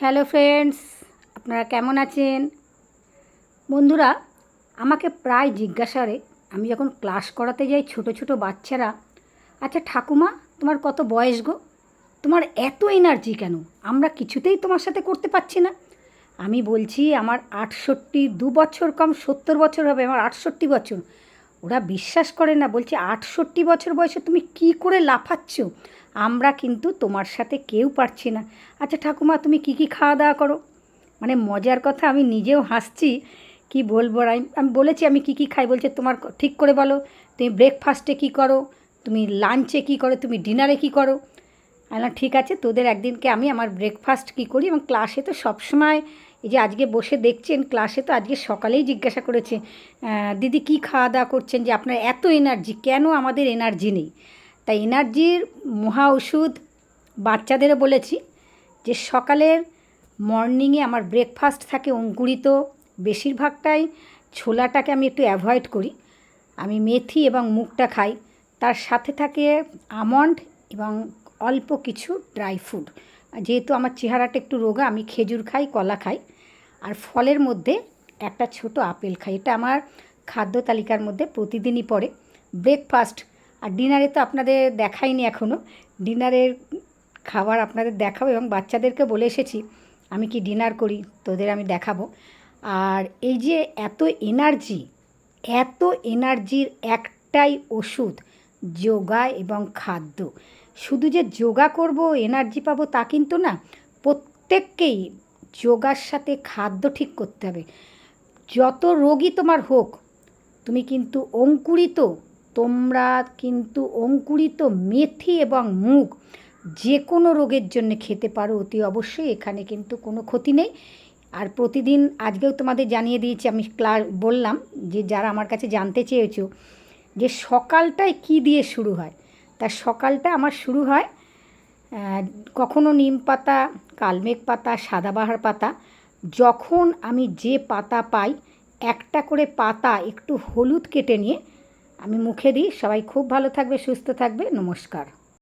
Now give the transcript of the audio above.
Hello friends, আপনারা কেমন আছেন? বন্ধুরা, আমাকে প্রায় জিজ্ঞাসারে আমি যখন ক্লাস করাতে যাই ছোট ছোট বাচ্চারা আচ্ছা ঠাকুমা, তোমার কত বয়স গো? তোমার এত এনার্জি কেন? আমরা কিছুতেই তোমার সাথে করতে পারছি না। আমি বলছি, আমার আটষট্টি দু বছর কম সত্তর বছর হবে, আমার আটষট্টি বছর। ওরা বিশ্বাস করে না, বলছে আটষট্টি বছর বয়সে তুমি কি করে লাফাচ্ছ? আমরা কিন্তু তোমার সাথে কেউ পারছি না। আচ্ছা ঠাকুমা, তুমি কি কি খাওয়া দাওয়া করো? মানে মজার কথা, আমি নিজেও হাসছি। কি বলব, আমি আমি বলেছি আমি কি কি খাই, বলছে তোমার ঠিক করে বলো। তুমি ব্রেকফাস্টে কি করো? তুমি লাঞ্চে কি করো? তুমি ডিনারে কি করো? আমি ঠিক আছে, তোদের একদিনকে আমি আমার ব্রেকফাস্ট কী করি? এবং ক্লাসে তো সবসময় এই যে আজকে বসে দেখছেন ক্লাসে তো আজকে সকালেই জিজ্ঞাসা করেছে দিদি কি খাওয়া দাওয়া করছেন যে আপনার এত এনার্জি কেন আমাদের এনার্জি নেই? তাই এনার্জির মহা ওষুধ বাচ্চাদেরও বলেছি যে সকালের মর্নিংয়ে আমার ব্রেকফাস্ট থাকে অঙ্কুরিত, বেশিরভাগটাই ছোলাটাকে আমি একটু অ্যাভয়েড করি। আমি মেথি এবং মুগটা খাই, তার সাথে থাকে আমন্ড এবং অল্প কিছু ড্রাই ফ্রুট যেহেতু আমার চেহারাটা একটু রোগা, আমি খেজুর খাই, কলা খাই। আর ফলের মধ্যে একটা ছোট আপেল খাই। এটা আমার খাদ্য তালিকার মধ্যে প্রতিদিনই পড়ে। ব্রেকফাস্ট আর ডিনারে তো আপনাদের দেখাইনি এখনও ডিনারের খাবার আপনাদের দেখাবো এবং বাচ্চাদেরকে বলে এসেছি, আমি কি ডিনার করি, তোদের আমি দেখাবো। আর এই যে এত এনার্জি, এত এনার্জির একটাই ওষুধ, যোগা এবং খাদ্য। শুধু যে যোগা করব, এনার্জি পাবো তা কিন্তু না, প্রত্যেককেই যোগার সাথে খাদ্য ঠিক করতে হবে। যত রোগই তোমার হোক, তুমি কিন্তু অঙ্কুরিত, তোমরা কিন্তু অঙ্কুরিত মেথি এবং মুগ যে কোনো রোগের জন্য খেতে পারো, অতি অবশ্যই। এখানে কিন্তু কোনো ক্ষতি নেই। আর প্রতিদিন আজকেও তোমাদের জানিয়ে দিয়েছি, আমি ক্লাস বললাম যে, যারা আমার কাছে জানতে চেয়েছো যে, সকালটায় কি দিয়ে শুরু হয়? তা সকালটা আমার শুরু হয় কখনো নিম পাতা কালমেঘ পাতা, সাদাবাহার পাতা, যখন আমি যে পাতা পাই, একটা করে পাতা একটু হলুদ কেটে নিয়ে আমি মুখে দিই। সবাই খুব ভালো থাকবে, সুস্থ থাকবে। নমস্কার।